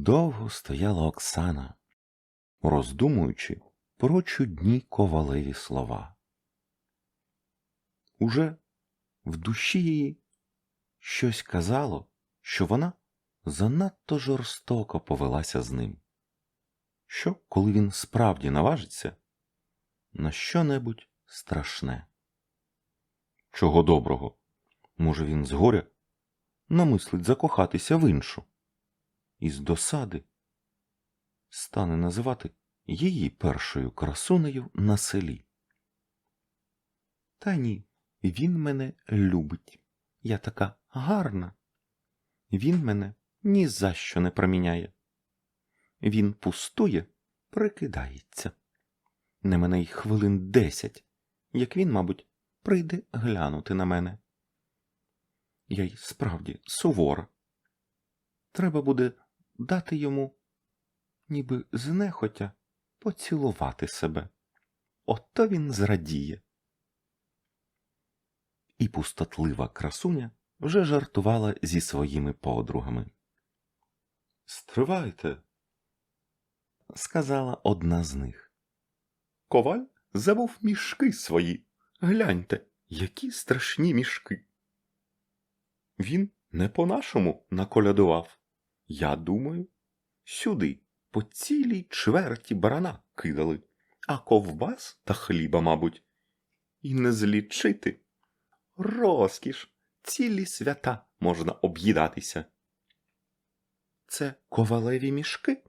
Довго стояла Оксана, роздумуючи про чудні ковалеві слова. Уже в душі її щось казало, що вона занадто жорстоко повелася з ним. Що, коли він справді наважиться на що-небудь страшне? Чого доброго? Може, він згоря намислить закохатися в іншу, і з досади стане називати її першою красунею на селі. Та ні, він мене любить. Я така гарна. Він мене ні за що не проміняє. Він пустує, прикидається. Не мене й хвилин десять, як він, мабуть, прийде глянути на мене. Я й справді сувора. Треба буде дати йому, ніби знехотя, поцілувати себе. Ото він зрадіє. І пустотлива красуня вже жартувала зі своїми подругами. Стривайте, сказала одна з них. Коваль забув мішки свої. Гляньте, які страшні мішки. Він не по-нашому наколядував. Я думаю, сюди по цілій чверті барана кидали, а ковбас та хліба, мабуть, і не злічити. Розкіш, цілі свята можна об'їдатися. Це ковалеві мішки?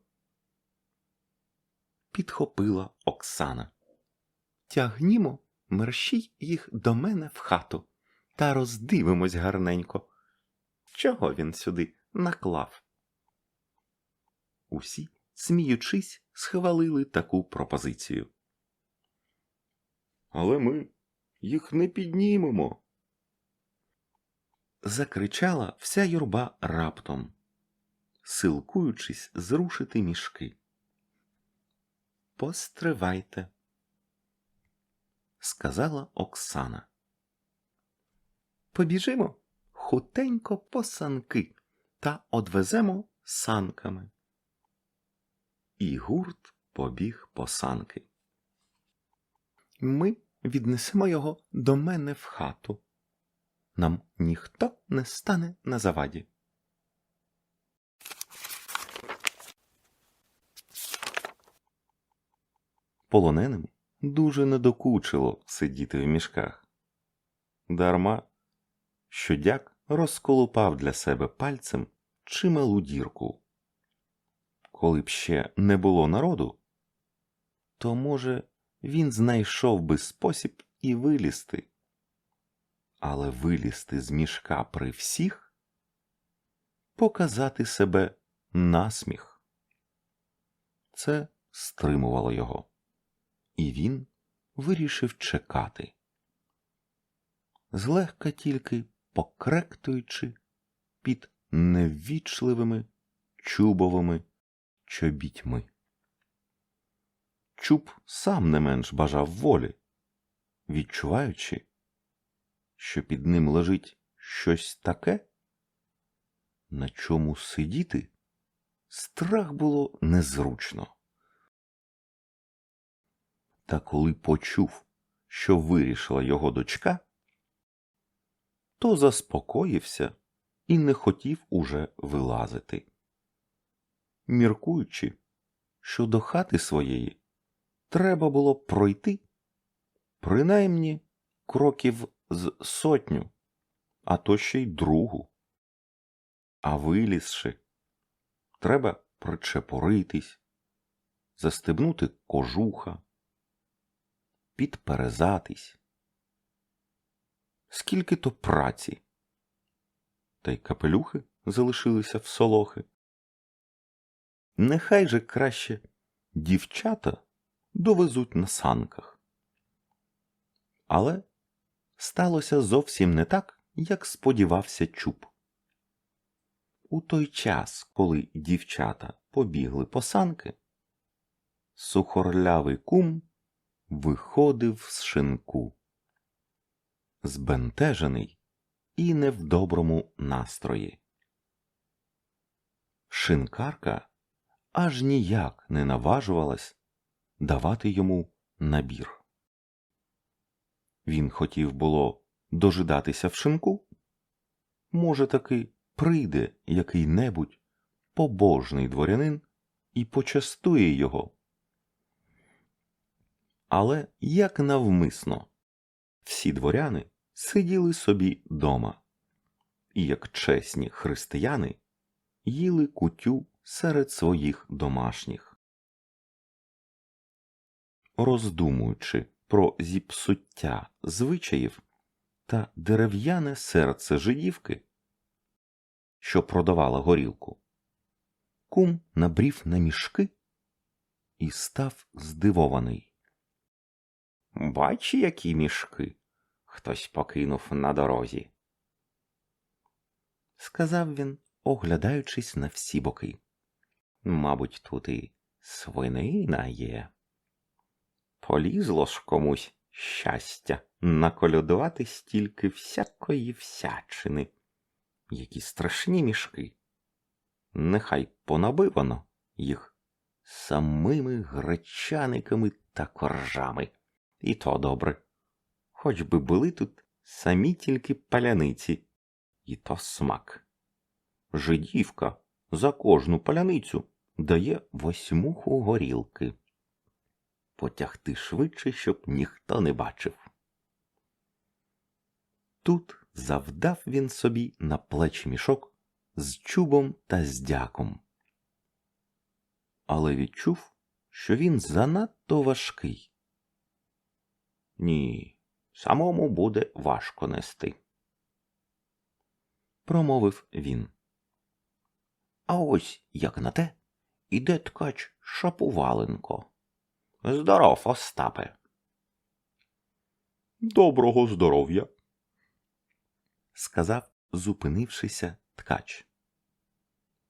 Підхопила Оксана. Тягнімо мерщій їх до мене в хату та роздивимось гарненько. Чого він сюди наклав? Усі, сміючись, схвалили таку пропозицію. Але ми їх не піднімемо. Закричала вся юрба раптом, силкуючись зрушити мішки. Постривайте, сказала Оксана. Побіжимо хутенько по санки та одвеземо санками. І гурт побіг по санки. Ми віднесемо його до мене в хату. Нам ніхто не стане на заваді. Полоненим дуже недокучило сидіти в мішках. Дарма, що дяк розколупав для себе пальцем чималу дірку. Коли б ще не було народу, то, може, він знайшов би спосіб і вилізти. Але вилізти з мішка при всіх, показати себе насміх. Це стримувало його, і він вирішив чекати. Злегка тільки покректуючи під неввічливими чубовими чобітьми. Чуб сам не менш бажав волі, відчуваючи, що під ним лежить щось таке, на чому сидіти страх було незручно. Та коли почув, що вирішила його дочка, то заспокоївся і не хотів уже вилазити. Міркуючи, що до хати своєї треба було пройти принаймні кроків з сотню, а то ще й другу. А вилізши, треба причепоритись, застебнути кожуха, підперезатись. Скільки то праці, та й капелюхи залишилися в солохи. Нехай же краще дівчата довезуть на санках. Але сталося зовсім не так, як сподівався чуб. У той час, коли дівчата побігли по санки, сухорлявий кум виходив з шинку, збентежений і не в доброму настрої. Шинкарка аж ніяк не наважувалась давати йому набір. Він хотів було дожидатися в шинку. Може, таки прийде який-небудь побожний дворянин і почастує його. Але як навмисно всі дворяни сиділи собі дома, і як чесні християни їли кутю серед своїх домашніх. Роздумуючи про зіпсуття звичаїв та дерев'яне серце жидівки, що продавала горілку, кум набрів на мішки і став здивований. Бач, які мішки хтось покинув на дорозі, сказав він, оглядаючись на всі боки. Мабуть, тут і свинина є. Полізло ж комусь щастя наколюдувати стільки всякої всячини. Які страшні мішки. Нехай понабивано їх самими гречаниками та коржами. І то добре. Хоч би були тут самі тільки паляниці, і то смак. Жидівка за кожну паляницю дає восьмуху горілки. Потягти швидше, щоб ніхто не бачив. Тут завдав він собі на плечі мішок з чубом та з дяком. Але відчув, що він занадто важкий. Ні, самому буде важко нести, промовив він. А ось як на те, іде ткач Шапуваленко. Здоров, Остапе. Доброго здоров'я, сказав, зупинившися ткач.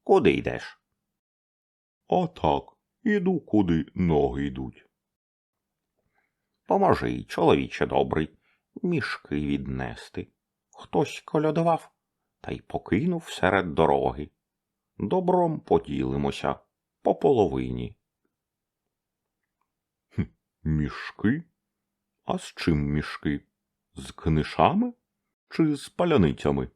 Куди йдеш? А так, іду, куди ноги йдуть. Поможи, чоловіче добрий, мішки віднести. Хтось колядував та й покинув серед дороги. Добром поділимося по половині. Хм, мішки? А з чим мішки? З книшами чи з паляницями?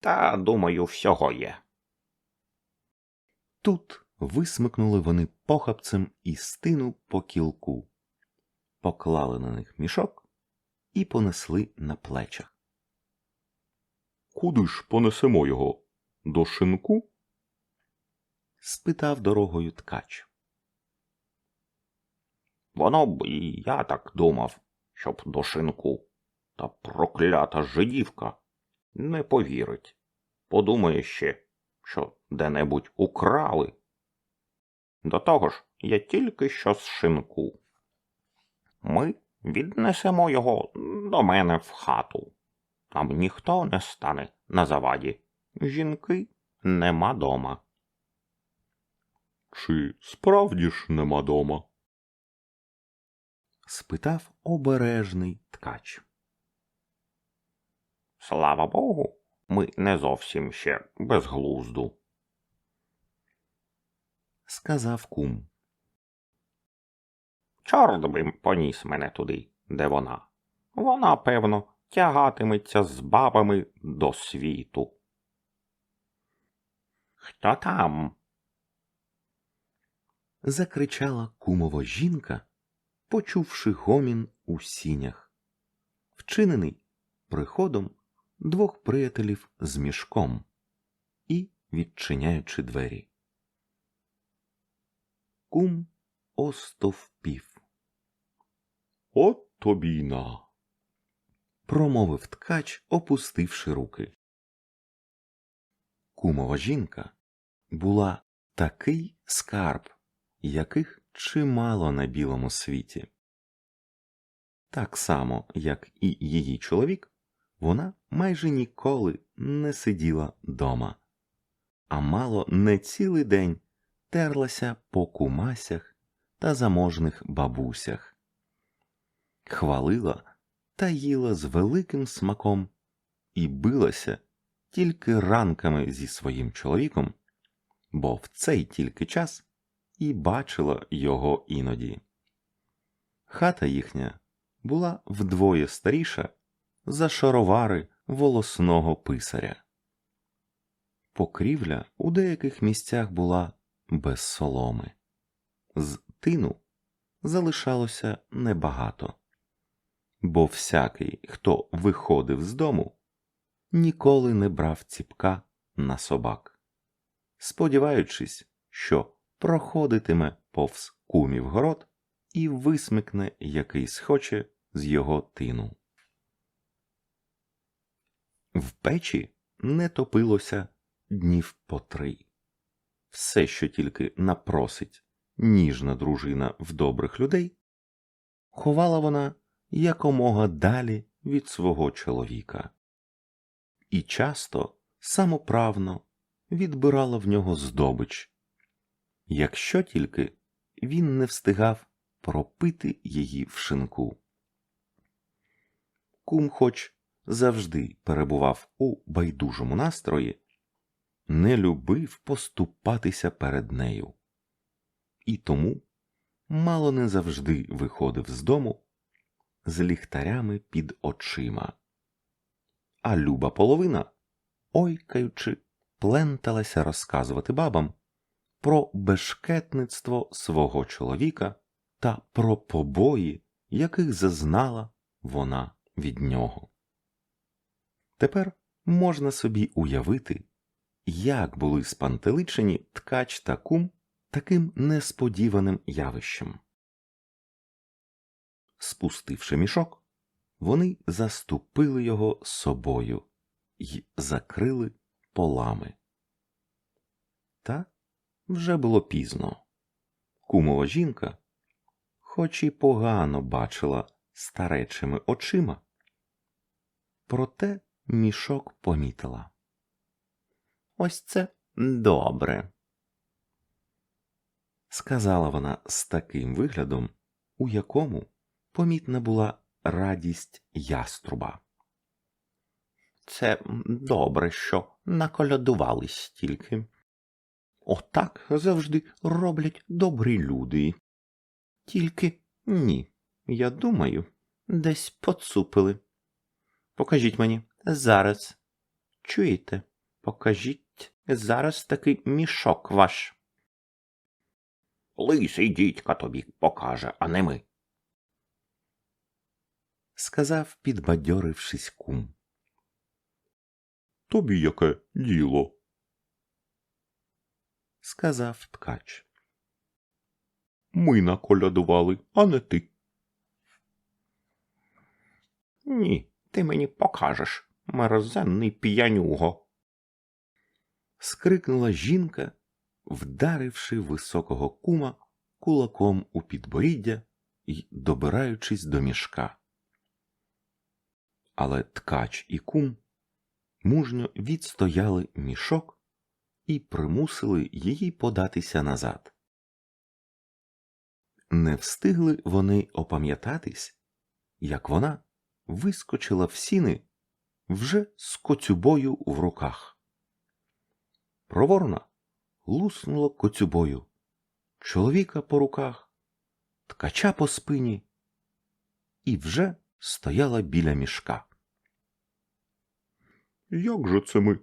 Та, думаю, всього є. Тут висмикнули вони похапцем і стину по кілку, поклали на них мішок і понесли на плечах. Куди ж понесемо його? До шинку? спитав дорогою ткач. Воно б і я так думав, щоб до шинку. Та проклята жидівка не повірить. Подумає ще, що де-небудь украли. До того ж, я тільки що з шинку. Ми віднесемо його до мене в хату. Там ніхто не стане на заваді. Жінки нема дома. Чи справді ж нема дома? спитав обережний ткач. Слава Богу, ми не зовсім ще без глузду, сказав кум. Чорт би поніс мене туди, де вона. Вона, певно, тягатиметься з бабами до світу. Хто там? закричала кумова жінка, почувши гомін у сінях, вчинений приходом двох приятелів з мішком і відчиняючи двері. Кум остовпів. От тобі на. Промовив ткач, опустивши руки. Кумова жінка була такий скарб, яких чимало на білому світі. Так само, як і її чоловік, вона майже ніколи не сиділа дома, а мало не цілий день терлася по кумасях та заможних бабусях, хвалила та їла з великим смаком і билася тільки ранками зі своїм чоловіком бо в цей тільки час і бачила його іноді. Хата їхня була вдвоє старіша за шаровари волосного писаря. Покрівля у деяких місцях була без соломи. З тину залишалося небагато, бо всякий, хто виходив з дому, ніколи не брав ціпка на собак, сподіваючись, що проходитиме повз кумів город і висмикне який схоче з його тину. В печі не топилося днів по три. Все, що тільки напросить ніжна дружина в добрих людей, ховала вона якомога далі від свого чоловіка, і часто самоправно відбирала в нього здобич, якщо тільки він не встигав пропити її в шинку. Кум, хоч завжди перебував у байдужому настрої, не любив поступатися перед нею, і тому мало не завжди виходив з дому з ліхтарями під очима. А люба половина, ойкаючи, пленталася розказувати бабам про бешкетництво свого чоловіка та про побої, яких зазнала вона від нього. Тепер можна собі уявити, як були спантеличені ткач та кум таким несподіваним явищем. Спустивши мішок, вони заступили його собою і закрили полами. Та вже було пізно. Кумова жінка, хоч і погано бачила старечими очима, проте мішок помітила. Ось це добре, сказала вона з таким виглядом, у якому помітна була радість яструба. Це добре, що наколядувались стільки. Отак завжди роблять добрі люди. Тільки ні, я думаю, десь поцупили. Покажіть мені зараз. Чуєте? Покажіть зараз такий мішок ваш. Лисий дідька тобі покаже, а не ми. Сказав, підбадьорившись кум. Тобі яке діло? Сказав ткач. Ми наколядували, а не ти. Ні, ти мені покажеш, мерзенний п'янюго. скрикнула жінка, вдаривши високого кума кулаком у підборіддя і добираючись до мішка. Але ткач і кум мужньо відстояли мішок і примусили її податися назад. Не встигли вони опам'ятатись, як вона вискочила в сіни вже з коцюбою в руках. Проворна луснула коцюбою, чоловіка по руках, ткача по спині і вже стояла біля мішка. Як же це ми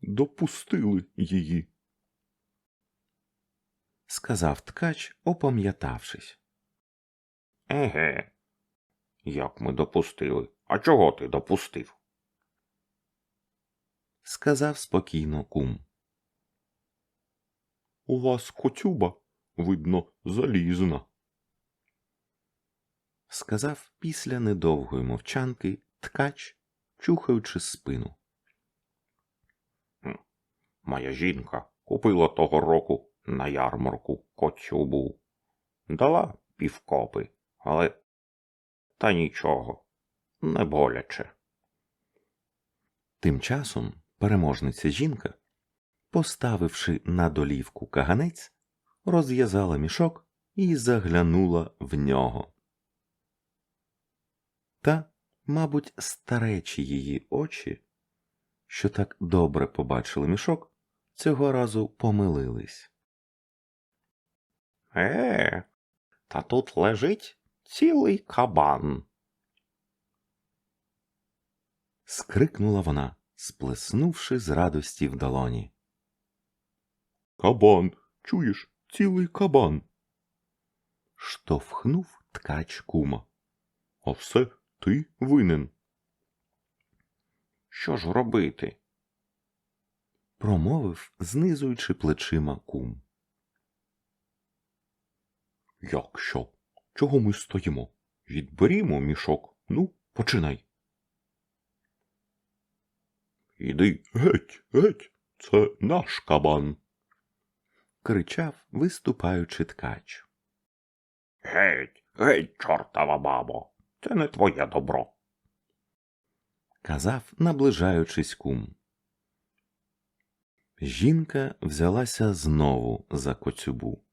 допустили її? сказав ткач, опам'ятавшись. Еге. Як ми допустили? А чого ти допустив? сказав спокійно кум. У вас коцюба, видно, залізна. сказав після недовгої мовчанки ткач, чухаючи спину. Моя жінка купила того року на ярмарку коцюбу. Дала півкопи, але та нічого, не боляче. Тим часом переможниця жінка, поставивши на долівку каганець, розв'язала мішок і заглянула в нього. Та, мабуть, старечі її очі, що так добре побачили мішок, цього разу помилились. Е, та тут лежить цілий кабан. скрикнула вона, сплеснувши з радості в долоні. Кабан, чуєш, цілий кабан. Штовхнув ткач кума. А все ти винен. Що ж робити? Промовив, знизуючи плечима кум. Як що? Чого ми стоїмо? Відберімо мішок. Ну, починай. Іди геть, геть, це наш кабан. кричав, виступаючи ткач. Геть, геть, чортова бабо. Це не твоє добро. казав, наближаючись кум. Жінка взялася знову за коцюбу.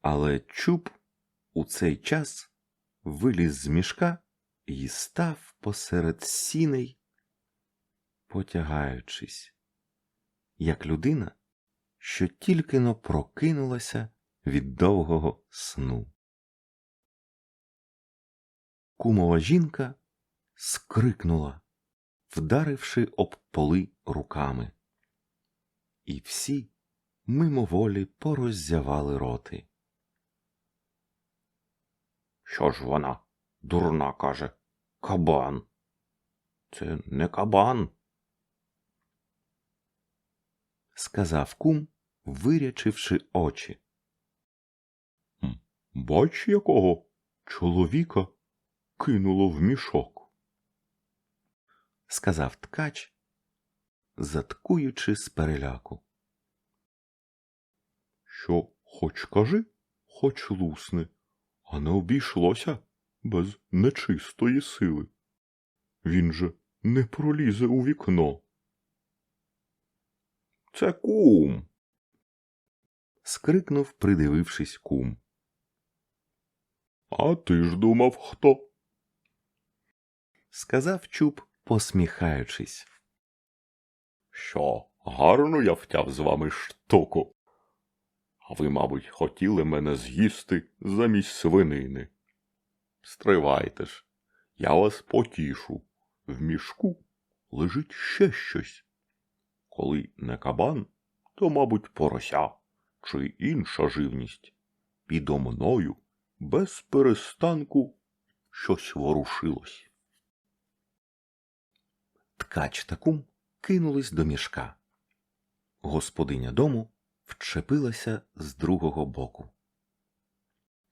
Але чуб у цей час виліз з мішка і став посеред сіней, потягаючись, як людина, що тільки но прокинулася від довгого сну. Кумова жінка скрикнула, вдаривши об поли руками. І всі мимоволі пороззявали роти. Що ж вона, дурна каже, кабан. Це не кабан. сказав кум, вирячивши очі. Бач, якого чоловіка кинуло в мішок. сказав ткач, заткуючи з переляку. Що хоч кажи, хоч лусни, а не обійшлося без нечистої сили. Він же не пролізе у вікно. Це кум. скрикнув, придивившись кум. А ти ж думав, хто? сказав чуб, посміхаючись. Що, гарно я втяв з вами штуку. А ви, мабуть, хотіли мене з'їсти замість свинини. Стривайте ж, я вас потішу. В мішку лежить ще щось. Коли не кабан, то, мабуть, порося чи інша живність. Підо мною без перестанку щось ворушилось. Ткач та кум кинулись до мішка. Господиня дому вчепилася з другого боку.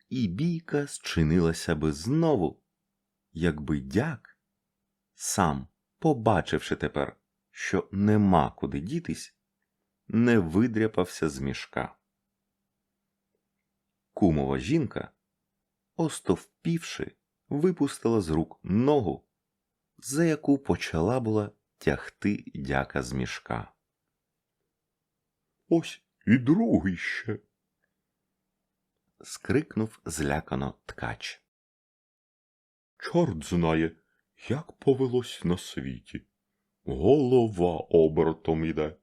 І бійка зчинилася би знову, якби дяк, сам, побачивши тепер, що нема куди дітись, не видряпався з мішка. Кумова жінка, остовпівши, випустила з рук ногу, за яку почала була тягти дяка з мішка. Ось і другий ще. скрикнув злякано ткач. Чорт знає, як повелось на світі. Голова обертом іде.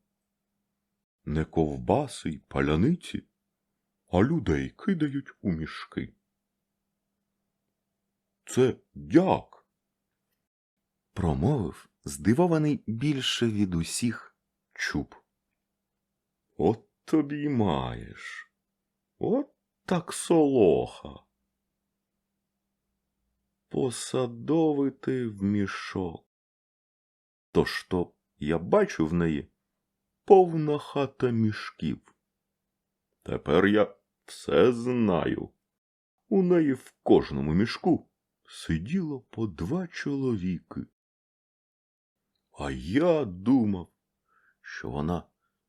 Не ковбаси й паляниці, а людей кидають у мішки. Це дяк. Промовив, здивований більше від усіх чуб. От тобі й маєш. От так солоха. Посадовити в мішок. Тож то я бачу в неї повна хата мішків. Тепер я все знаю. У неї в кожному мішку сиділо по два чоловіки. А я думав, що вона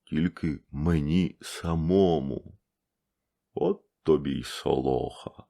тільки мені самому. От тобі й солоха.